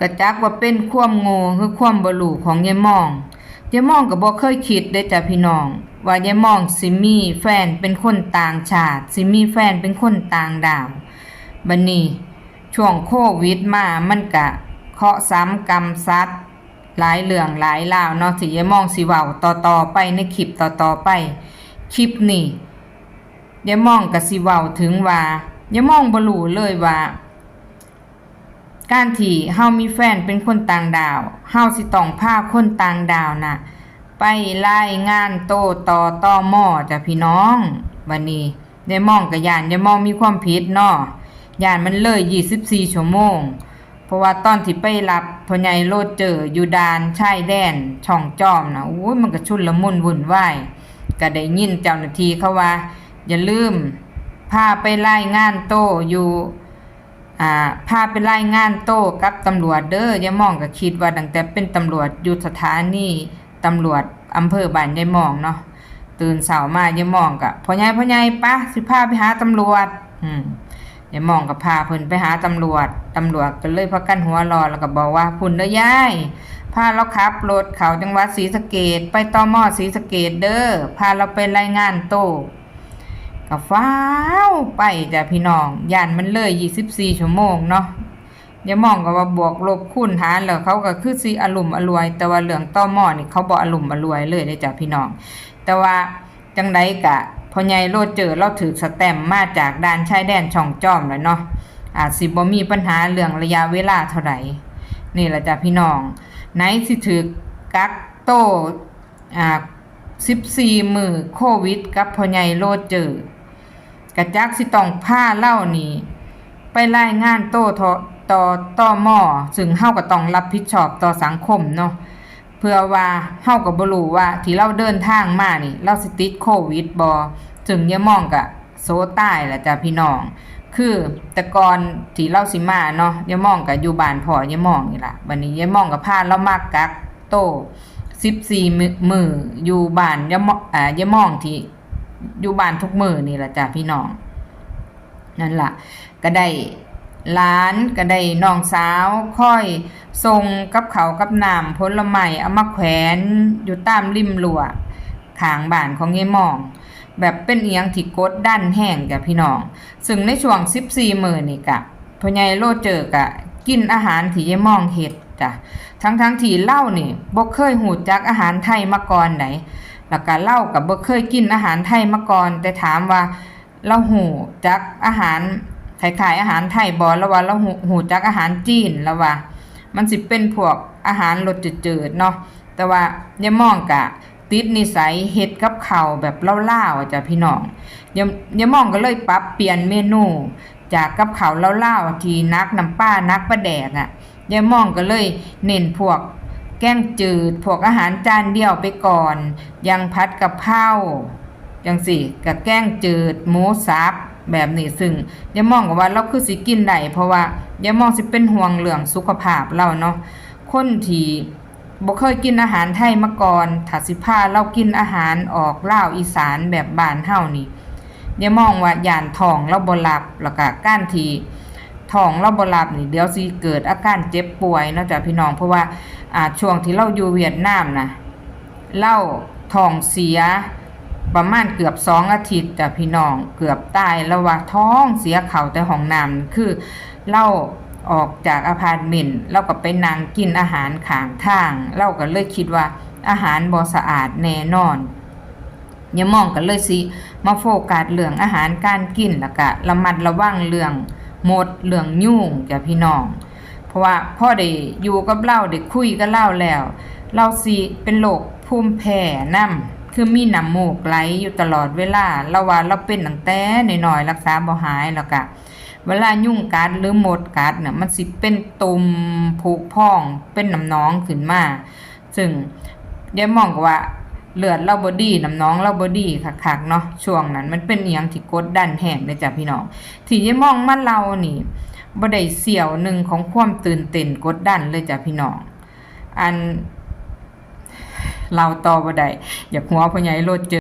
กระจักว่าเป็นความโง่คือความบ่รู้ของยายมองยายมองก็บ่เคยคิดเด้จ้ะพี่น้อง ว่ายายมองสิมีแฟนเป็นคนต่างชาติ สิมีแฟนเป็นคนต่างดาวบัดนี้ช่วงโควิดมามันก็เคาะซ้ำกรรมซัดหลายเรื่องหลายราวเนาะสิยายมองสิเว้าต่อๆไปในคลิปต่อๆไป คลิปนี้ยายมองก็สิเว้าถึงว่ายายมองบ่รู้เลยว่า การที่เฮามีแฟนเป็นคนต่างดาว เฮาสิต้องพาคนต่างดาวน่ะ ไปรายงานโตต่อต่อหม้อจ้ะพี่น้องวันนี้ได้มองกับยานได้มองมีความผิดเนาะยานมันเลย24ชั่วโมง เพราะว่าตอนที่ไปรับพ่อใหญ่โลดเจออยู่ดานชายแดน ช่องจอมนะโอ้ยมันก็ชุนละมุนวุ่นวายก็ได้ยินเจ้าหน้าที่เขาว่า อย่าลืมพาไปรายงานโตอยู่ อ่าพาไปรายงานโต้กับตำรวจเด้อยายมองก็คิดว่าตั้งแต่เป็นตำรวจอยู่สถานีตำรวจอำเภอบ้านยายมองเนาะตื่นเช้ามายายมองก็พ่อใหญ่พ่อใหญ่ปะสิพาไปหาตำรวจ อืมยายมองก็พาเพิ่นไปหาตำรวจตำรวจก็เลยพากันหัวรอแล้วก็บอกว่าพุ่นเด้อยายพาเราขับรถเขาจังหวัดศรีสะเกษไปต่อมอศรีสะเกษเด้อพาเราไปรายงานโต้ ก็ฟ้าวไปจ้ะพี่น้องย่านมันเลย 24 ชั่วโมงเนาะอย่ามองก็ว่าบวกลบคูณหารแล้วเขาก็คือสิอารมณ์อรวย แต่ว่าเรื่องต่อหม้อนี่เขาบ่อารมณ์อรวยเลยเด้จ้ะพี่น้อง แต่ว่าจังไดกะพอใหญ่โลดเจอเราถือสแตมมาจากด่านชายแดนช่องจอมแล้วเนาะอาจสิบ่มีปัญหาเรื่องระยะเวลาเท่าไหร่นี่แหละจ้ะพี่น้องไหนสิถือกักโตอ่า14มือโควิด กับพอใหญ่โลดเจอ กระจักสิต้องผ้าเล่านี่ไปรายงานโต้ทอต่อต่อหม้อซึ่งเฮาก็ต้องรับผิดชอบต่อสังคมเนาะเพื่อว่าเฮาก็บ่รู้ว่าที่เราเดินทางมานี่ เราสิติดโควิดบ่ซึ่งอย่ามองกะโซตายล่ะจ้ะพี่น้อง คือแต่ก่อนที่เราสิมาเนาะอย่ามองกะอยู่บ้านพ่อย่ามองนี่ล่ะบัดนี้อย่ามองก็พาเรามากักโต14มือมื้ออยู่บ้านอย่ามองอ่าอย่ามองที่ อยู่บ้านทุกมือนี่แหละจ้ะพี่น้อง นั่นล่ะ ก็ได้หลานก็ได้น้องสาวค่อยส่งกับเขากับน้ำผลไม้เอามาแขวนอยู่ตามริมรั้วขางบ้านของยายหมอง แบบเป็นเอียงที่กดดันแห้งจ้ะพี่น้อง ซึ่งในช่วง 14มื้อนี่กะพ่อใหญ่โลเจอกะกินอาหารที่ยายมองเฮ็ดจ้ะทั้งทั้งๆที่เล่านี่บ่เคยหูจักอาหารไทยมาก่อนไหน แล้วก็เล่ากับบ่เคยกินอาหารไทยมาก่อน แต่ถามว่าเราหูจักอาหารคล้ายๆอาหารไทยบ่แล้วว่าเราหูหูจักอาหารจีนแล้วว่า มันสิเป็นพวกอาหารรสจืดๆเนาะแต่ว่าอย่ามองกะติดนิสัยเฮ็ดกับข้าวแบบเล่าๆอะจ้ะพี่น้องอย่าอย่ามองก็เลยปรับเปลี่ยนเมนู จากกับข้าวเล่าๆที่นักน้ำป้านักปลาแดกอะยายมองก็เลยเน้นพวก แกงจืดพวกอาหารจานเดียวไปก่อน ยังพัดกะเพราจังสิกับแกงจืดหมูสับแบบนี้ซึ่งอย่ามองกับว่าเราคือสิกินได้เพราะว่าอย่ามองสิเป็นห่วงเรื่องสุขภาพเราเนาะคนที่บ่เคยกินอาหารไทยมาก่อนถ้าสิพาเรากินอาหารออกล่าวอีสานแบบบ้านเฮานี่อย่ามองว่าย่านท้องเราบ่หลับแล้วก็ก้านทีท้องเราบ่หลับนี่เดี๋ยวสิเกิดอาการเจ็บป่วยเนาะจ้ะพี่น้องเพราะว่า อ่าช่วงที่เราอยู่เวียดนามนะเล่าท้องเสีย ประมาณเกือบสองอาทิตย์จ้ะพี่น้องเกือบตายแล้วว่าท้องเสียเข่าแต่ห้องน้ำคือเล่าออกจากอพาร์ตเมนต์เราก็ไปนั่งกินอาหารขางทาง เราก็เลยคิดว่าอาหารบ่สะอาดแน่นอนอย่ามองกันเลยสิมาโฟกัสเรื่องอาหารการกินแล้วก็ระมัดระวังเรื่องหมดเรื่องยุ่งจ้ะพี่น้อง เพราะว่าพ่อได้อยู่กับเราได้คุยกับเราแล้ว เราสิเป็นโรคภูมิแพ้นํคือมีน้ำมูกไหลอยู่ตลอดเวลาเราว่าเราเป็นตั้งแต่น้อยๆรักษาบ่หายแล้วก็เวลายุ่งกัดหรือหมดกัดเนี่ยมันสิเป็นตุ่มผุพองเป็นน้ำหนองขึ้นมาซึ่งเดี๋ยวมองก็ว่าเลือดเราบอดี้น้ำน้องเราบอดี้คักๆเนาะช่วงนั้น มันเป็นเอียงที่กดดันแห้งเลยจ้ะพี่น้องที่ยายมองมาเรานี่ บ่ได้เสี่ยวหนึ่งของความตื่นเต้นกดดันเลยจ้ะพี่น้อง อันเราต่อบ่ได้อยากหัวพ่อใหญ่โลดเจอ